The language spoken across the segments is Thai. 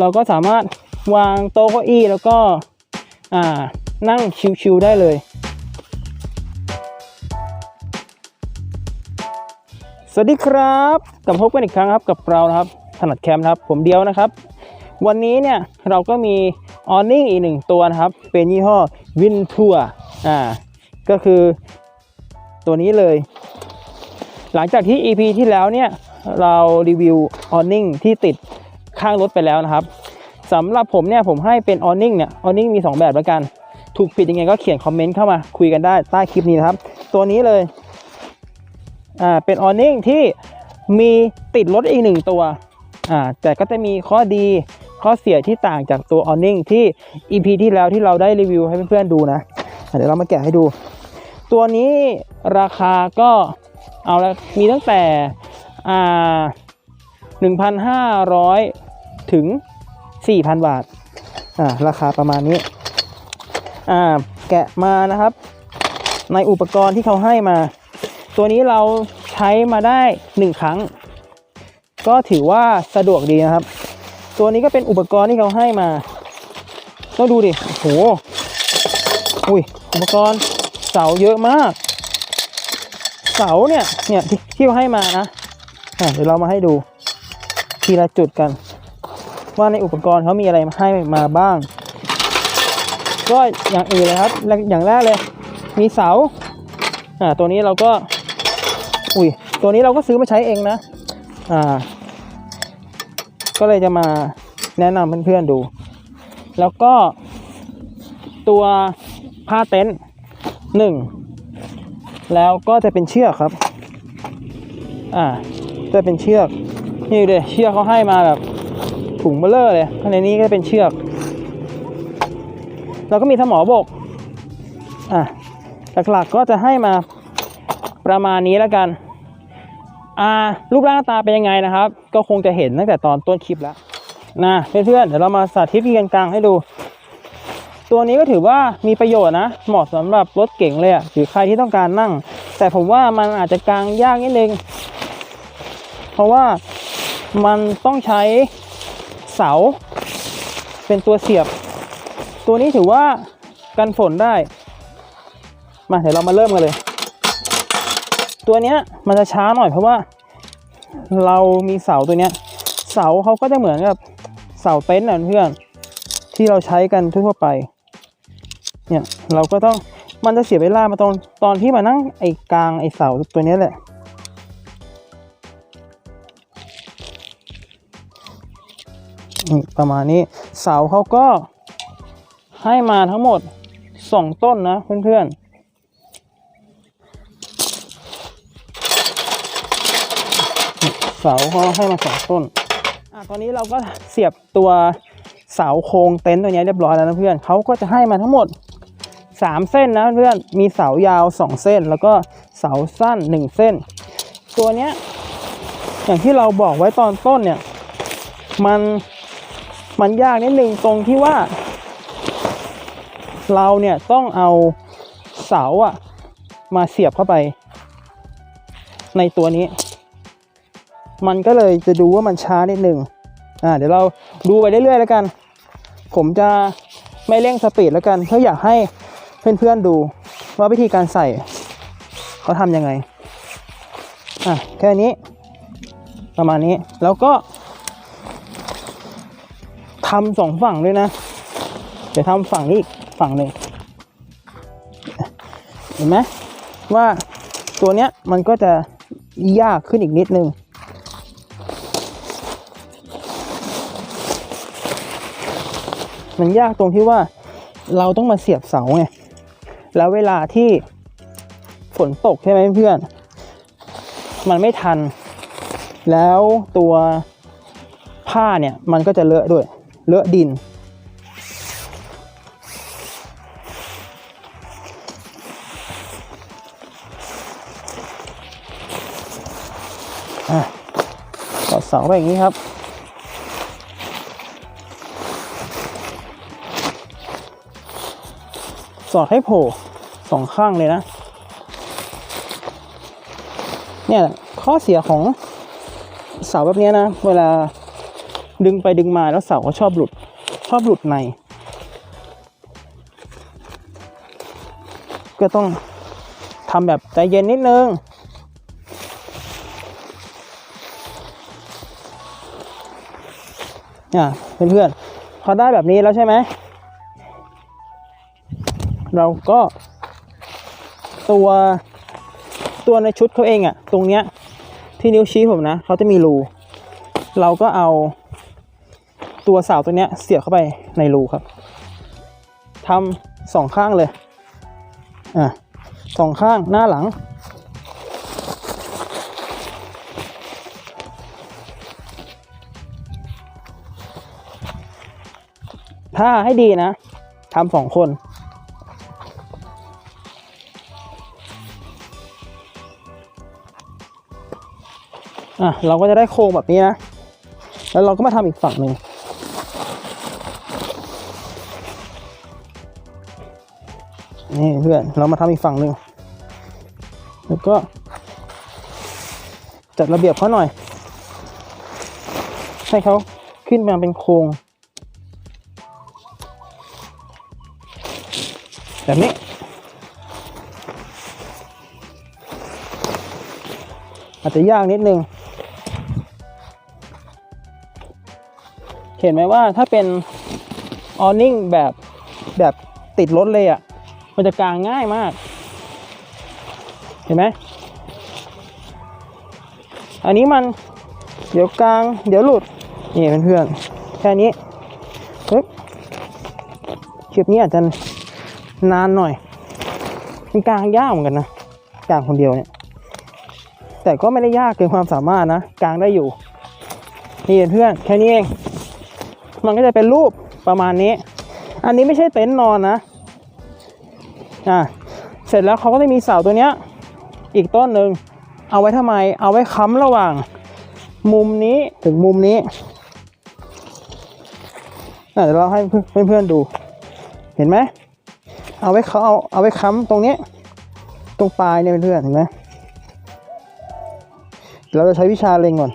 เราก็สามารถวางโต๊ะเก้าอี้แล้วก็นั่งชิวๆได้เลย สวัสดีครับกลับพบกันอีกครั้งครับกับเรานะครับถนัดแคมป์ครับ ผมเดียวนะครับ วันนี้เนี่ยเราก็มีออ n นิ่งอีกหนึ่งตัวนะครับ เป็นยี่ห้อวินทัวอ่าก็คือตัวนี้เลย หลังจากที่ EP ที่แล้วเนี่ยเรารีวิวออ n นิ่งที่ติด ข้างรถไปแล้วนะครับสำหรับผมเนี่ยผมให้เป็นออ n นิ่งเนี่ยออ n นิ่งมี 2 แบบแล้วกัน ถูกผิดยังไงก็เขียนคอมเมนต์เข้ามาคุยกันได้ใต้คลิปนี้นะครับ ตัวนี้เลยอ่าเป็นออ n นิ่งที่มีติดรถอีกหนึ่งตัวอ่าแต่ก็จะมีข้อดีข้อเสียที่ต่างจากตัวออ n นิ่งที่ EP ที่แล้วที่เราได้รีวิวให้เพื่อนๆดูนะอะเดี๋ยวเรามาแกะให้ดู ตัวนี้ราคาก็เอาละมีตั้งแต่อ่า1,500 ถึง 4,000 บาท อ่า ราคาประมาณนี้ อ่า แกะมานะครับ ในอุปกรณ์ที่เขาให้มา ตัวนี้เราใช้มาได้ 1 ครั้ง ก็ถือว่าสะดวกดีนะครับ ตัวนี้ก็เป็นอุปกรณ์ที่เขาให้มาต้องดูดิ โอ้โห อุ้ย อุปกรณ์เสาเยอะมาก เสาเนี่ย เนี่ยที่ที่เขาให้มานะะเดี๋ยวเรามาให้ดูทีละจุดกัน ว่าในอุปกรณ์เขามีอะไรมาให้มาบ้าง ก็อย่างอื่นเลยครับแรกอย่างแรกเลย มีเสาอ่าตัวนี้เราก็ อุ้ยตัวนี้เราก็ซื้อมาใช้เองนะอ่า ก็เลยจะมาแนะนำเพื่อนๆดู แล้วก็ตัวผ้าเต็นท์หนึ่งแล้วก็จะเป็นเชือกครับ อ่า จะเป็นเชือก นี่เลยเชือกเขาให้มาแบบ ถุงเบลเลอร์เลย ข้างในนี้ก็เป็นเชือก แล้วก็มีสมอบก อะ หลักๆก็จะให้มาประมาณนี้แล้วกัน อ่า รูปร่างหน้าตาเป็นยังไงนะครับ ก็คงจะเห็นตั้งแต่ตอนต้นคลิปแล้ว นะเพื่อนๆ เดี๋ยวเรามาสาธิตวิธีการกลางให้ดู ตัวนี้ก็ถือว่ามีประโยชน์นะ เหมาะสำหรับรถเก๋งเลยอะหรือใครที่ต้องการนั่ง แต่ผมว่ามันอาจจะกลางยากนิดนึง เพราะว่ามันต้องใช้ เสา เป็นตัวเสียบ ตัวนี้ถือว่ากันฝนได้ มาเดี๋ยวเรามาเริ่มกันเลย ตัวเนี้ยมันจะช้าหน่อยเพราะว่า เรามีเสาตัวเนี้ย เสาเขาก็จะเหมือนกับเสาเต็นท์นะเพื่อนที่เราใช้กันทั่วไป เนี่ยเราก็ต้องมันจะเสียเวลามาตอนตอนที่มานั่งไอ้กลางไอ้เสาตัวนี้แหละ ประมาณนี้เสาเขาก็ให้มาทั้งหมดสองต้นนะเพื่อนๆเสาเขาให้มาสองต้นอะตอนนี้เราก็เสียบตัวเสาโครงเต็นท์ตัวนี้เรียบร้อยแล้วนะเพื่อนเขาก็จะให้มาทั้งหมด3เส้นนะเพื่อนมีเสายาว2เส้น แล้วก็เสาสั้น1เส้น ตัวเนี้ยอย่างที่เราบอกไว้ตอนต้นเนี่ยมัน มันยากนิดนึงตรงที่ว่า เราเนี่ยต้องเอาเสาอะมาเสียบเข้าไป ในตัวนี้ มันก็เลยจะดูว่ามันช้านิดนึงอ่าเดี๋ยวเราดูไปเรื่อยๆแล้วกัน ผมจะไม่เร่งสปีดแล้วกัน เพื่ออยากให้เพื่อนๆดูว่าวิธีการใส่เขาทำยังไงอะแค่นี้ ประมาณนี้แล้วก็ ทำสองฝั่งด้วยนะเดี๋ยวทำฝั่งนี้อีกฝั่งหนึ่งเห็นไหมว่าตัวเนี้ยมันก็จะยากขึ้นอีกนิดนึงมันยากตรงที่ว่าเราต้องมาเสียบเสาไง แล้วเวลาที่ฝนตกใช่ไหมเพื่อน มันไม่ทัน แล้วตัวผ้าเนี่ยมันก็จะเลอะด้วย เลอะดิน อะต่อเสาไปอย่างนี้ครับสอดให้โผล่สองข้างเลยนะ เนี่ยแหละข้อเสียของเสาแบบนี้นะ เวลา ดึงไปดึงมาแล้วเสาก็ชอบหลุด ชอบหลุดใน ก็ต้องทำแบบใจเย็นนิดนึงอะเพื่อนๆพอได้แบบนี้แล้วใช่ไหม เราก็ตัวตัวในชุดเขาเองอะตรงเนี้ยที่นิ้วชี้ผมนะเขาจะมีรู เราก็เอา ตัวเสาตัวเนี้ยเสียบเข้าไปในรูครับทำสองข้างเลยอะสองข้างหน้าหลัง ถ้าให้ดีนะทำสองคนอะเราก็จะได้โครงแบบนี้นะ แล้วเราก็มาทำอีกฝั่งหนึ่ง นี่เพื่อนเรามาทำอีกฝั่งหนึ่งแล้วก็ จัดระเบียบเขาหน่อย ให้เขาขึ้นมาเป็นโครงแบบนี้อาจจะยากนิดนึง เห็นไหมว่าถ้าเป็นออนิ่งแบบแบบติดรถเลยอะ่ะ มันจะกางง่ายมาก เห็นไหมอันนี้มันเดี๋ยวกลาง เดี๋ยวหลุด นี่เพื่อนๆแค่นี้ปึ๊บคลิปนี้อาจจะนานหน่อย มันกลางยากเหมือนกันนะกลางคนเดียวเนี่ย แต่ก็ไม่ได้ยากเกินความสามารถนะกลางได้อยู่ นี่เพื่อนแค่นี้เอง มันก็จะเป็นรูปประมาณนี้ อันนี้ไม่ใช่เต็นท์นอนนะ อะเสร็จแล้วเขาก็จะมีเสาตัวเนี้ยอีกต้นหนึ่งเอาไว้ทำไม เอาไว้ค้ำระหว่าง มุมนี้ถึงมุมนี้เดี๋ยวเราให้เพื่อนๆดู เห็นไหมเอาไว้เขาเอาเอาไว้ค้ำตรงนี้ตรงปลายเนี่ยเพื่อนเห็นไหมเราจะใช้วิชาเล็งก่อน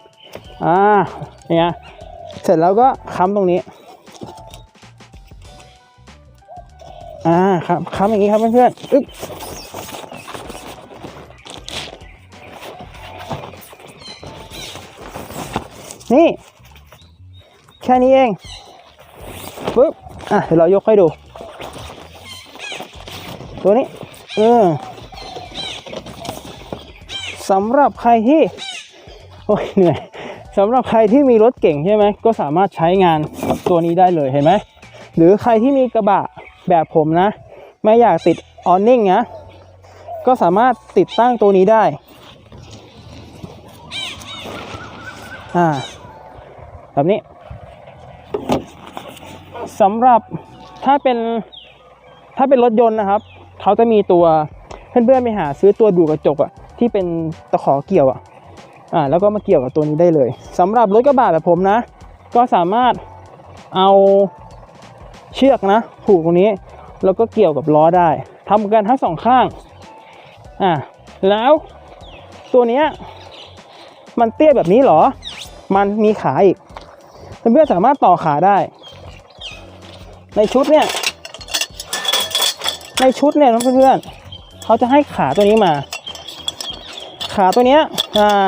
อ่าเนี่ยเสร็จแล้วก็ค้ำตรงนี้ ครับค้ำอย่างนี้ครับเพื่อนๆอึ๊บนี่ แค่นี้เองปึ๊บอะเดี๋ยวเรายกให้ดู ตัวนี้ เออสำหรับใครที่ โอ้ยเหนื่อยสำหรับใครที่มีรถเก่งใช่ไหม ก็สามารถใช้งานตัวนี้ได้เลยเห็นไหม หรือใครที่มีกระบะแบบผมนะ ไม่อยากติดออนนิ่งนะก็สามารถติดตั้งตัวนี้ได้อ่าแบบนี้สำหรับถ้าเป็นถ้าเป็นรถยนต์นะครับ เขาจะมีตัวเพื่อนๆไปหาซื้อตัวดูกระจกอะที่เป็นตะขอเกี่ยวอะอ่าแล้วก็มาเกี่ยวกับตัวนี้ได้เลยสำหรับรถกระบะแบบผมนะ ก็สามารถเอาเชือกนะผูกตรงนี้ แล้วก็เกี่ยวกับล้อได้ทำกันทั้งสองข้างอ่าแล้วตัวเนี้ยมันเตี้ยแบบนี้หรอ มันมีขาอีกเพื่อนๆสามารถต่อขาได้ ในชุดเนี่ย ในชุดเนี่ยเพื่อนๆเขาจะให้ขาตัวนี้มา ขาตัวเนี้ยอ่า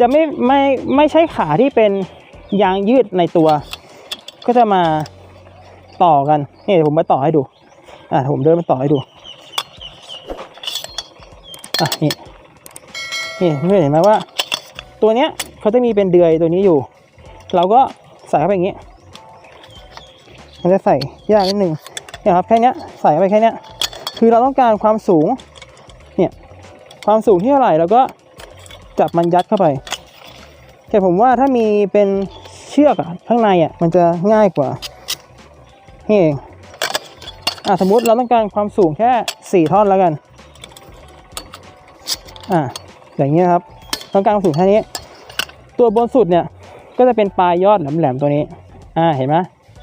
จะไม่ไม่ไม่ใช่ขาที่เป็นยางยืดในตัว ก็จะมาต่อกันนี่เดี๋ยวผมมาต่อให้ดู อ่าผมเดินมาต่อให้ดู อะนี่ นี่เพื่อนเห็นไหมว่า ตัวเนี้ยเขาจะมีเป็นเดือยตัวนี้อยู่ เราก็ใส่เข้าไปอย่างนี้ มันจะใส่ยากนิดนึงเนี่ยครับแค่เนี้ยใส่ไปแค่เนี้ยคือเราต้องการความสูง เนี่ย ความสูงที่เท่าไหร่เราก็จับมันยัดเข้าไป แต่ผมว่าถ้ามีเป็นเชือกอะข้างในอะมันจะง่ายกว่านี่เอง อะสมมุติเราต้องการความสูงแค่สี่ท่อนแล้วกัน อะอย่างเงี้ยครับ ต้องการความสูงแค่นี้ ตัวบนสุดเนี่ย ก็จะเป็นปลายยอดแหลมๆตัวนี้ อ่า เห็นไหม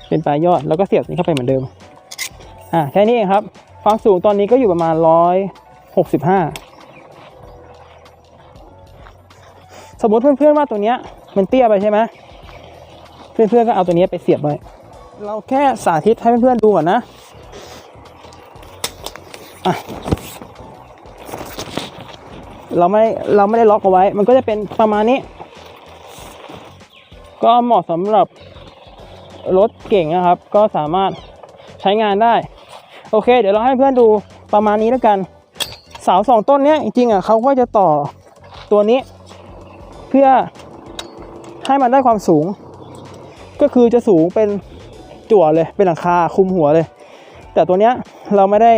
เป็นปลายยอด แล้วก็เสียบนี้เข้าไปเหมือนเดิม อ่า แค่นี้เองครับ ความสูงตอนนี้ก็อยู่ประมาณร้อยหกสิบห้าสมมติเพื่อนๆว่าตัวเนี้ย มันเตี้ยไปใช่ไหมเพื่อนๆก็เอาตัวนี้ไปเสียบไว้ เราแค่สาธิตให้เพื่อนๆดูก่อนนะ เราไม่เราไม่ได้ล็อกเอาไว้ มันก็จะเป็นประมาณนี้ ก็เหมาะสำหรับรถเก่งนะครับ ก็สามารถใช้งานได้ โอเค เดี๋ยวเราให้เพื่อนดูประมาณนี้แล้วกัน เสาสองต้นเนี้ยจริงๆอะเขาก็จะต่อตัวนี้ เพื่อให้มันได้ความสูง ก็คือจะสูงเป็นจั่วเลยเป็นหลังคาคุมหัวเลย แต่ตัวเนี้ยเราไม่ได้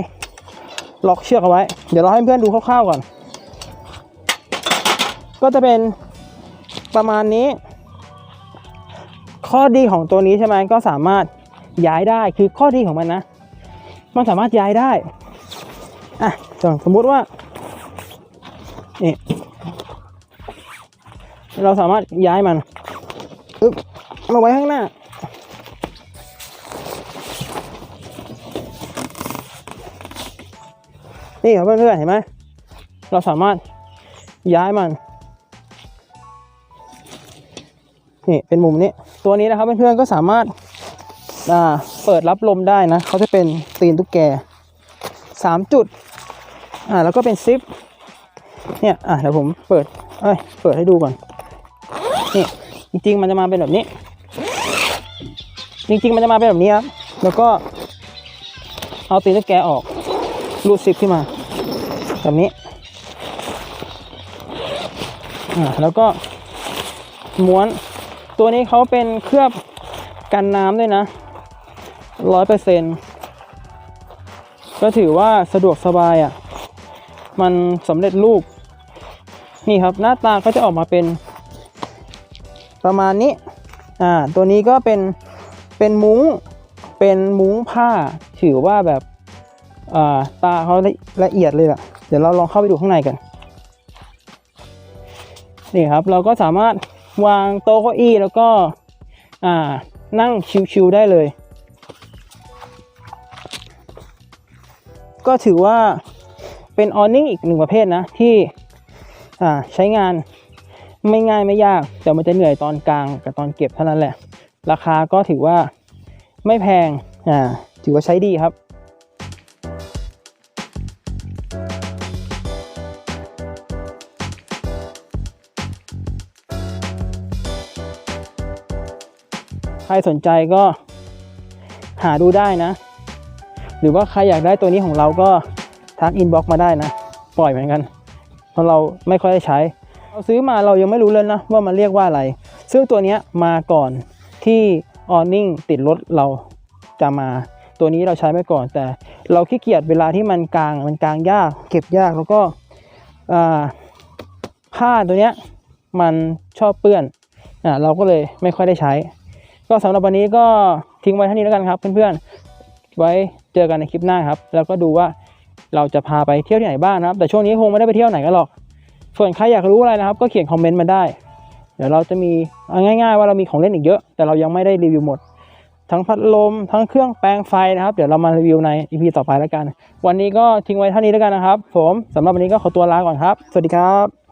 ล็อกเชือกเอาไว้ เดี๋ยวเราให้เพื่อนดูคร่าวๆก่อน ก็จะเป็นประมาณนี้ ข้อดีของตัวนี้ใช่ไหมก็สามารถย้ายได้คือข้อดีของมันนะ มันสามารถย้ายได้อะสมมุติว่านี่เราสามารถย้ายมันอึ๊บมาไว้ข้างหน้า นี่ครับเพื่อนๆเห็นไหมเราสามารถย้ายมันนี่เป็นมุมนี้ ตัวนี้นะครับเพื่อนๆก็สามารถอ่าเปิดรับลมได้นะเขาจะเป็นตีนตุ๊กแกสามจุดอ่าแล้วก็เป็นซิปเนี่ยอะเดี๋ยวผมเปิดเอ้ยเปิดให้ดูก่อนนี่จริงๆมันจะมาเป็นแบบนี้ จริงๆมันจะมาเป็นแบบนี้ครับแล้วก็เอาตีนตุ๊กแกออก รูดซิปขึ้นมาแบบนี้อ่าแล้วก็ม้วนตัวนี้เขาเป็นเคลือบกันน้ำด้วยนะร้อยเปอร์เซ็นก็ถือว่าสะดวกสบายอะ่ะ มันสำเร็จรูป นี่ครับหน้าตาก็จะออกมาเป็นประมาณนี้ อ่า ตัวนี้ก็เป็น เป็นมุ้ง เป็นมุ้งผ้า ถือว่าแบบ ตาเขาละเอียดเลยล่ะ เดี๋ยวเราลองเข้าไปดูข้างในกันนี่ครับ เราก็สามารถวางโต๊ะเก้าอี้แล้วก็นั่งชิวๆได้เลย ก็ถือว่าเป็นออนิ่งอีกหนึ่งประเภทนะ ที่ใช้งานไม่ง่ายไม่ยาก แต่มันจะเหนื่อยตอนกลางกับตอนเก็บเท่านั้นแหละ ราคาก็ถือว่าไม่แพง อ่า ถือว่าใช้ดีครับ รสนใจก็หาดูได้นะ หรือว่าใครอยากได้ตัวนี้ของเราก็ทักอินบ็อกมาได้นะ ปล่อยเหมือนกัน เพราะเราไม่ค่อยได้ใช้ เราซื้อมาเรายังไม่รู้เลยนะว่ามันเรียกว่าอะไร ซึ่งตัวนี้มาก่อนที่ออนิ่งติดรถเราจะมา ตัวนี้เราใช้ไปก่อน แต่เราขี้เกียจเวลาที่มันกลางมันกลางยาก เก็บยากแล้วก็อ่าผ้าตัวเนี้ยมันชอบเปื้อนอ่าเราก็เลยไม่ค่อยได้ใช้ ก็สำหรับวันนี้ก็ทิ้งไว้เท่านี้แล้วกันครับ เพื่อนๆ ไว้เจอกันในคลิปหน้าครับ แล้วก็ดูว่าเราจะพาไปเที่ยวที่ไหนบ้างนะครับ แต่ช่วงนี้คงไม่ได้ไปเที่ยวไหนกันหรอก ส่วนใครอยากรู้อะไรนะครับ ก็เขียนคอมเมนต์มาได้ เดี๋ยวเราจะมีง่ายๆ ว่าเรามีของเล่นอีกเยอะ แต่เรายังไม่ได้รีวิวหมด ทั้งพัดลม ทั้งเครื่องแปลงไฟนะครับ เดี๋ยวเรามารีวิวใน EP ต่อไปแล้วกัน วันนี้ก็ทิ้งไว้เท่านี้แล้วกันนะครับ ผมสำหรับวันนี้ก็ขอตัวลาก่อนครับ สวัสดีครับ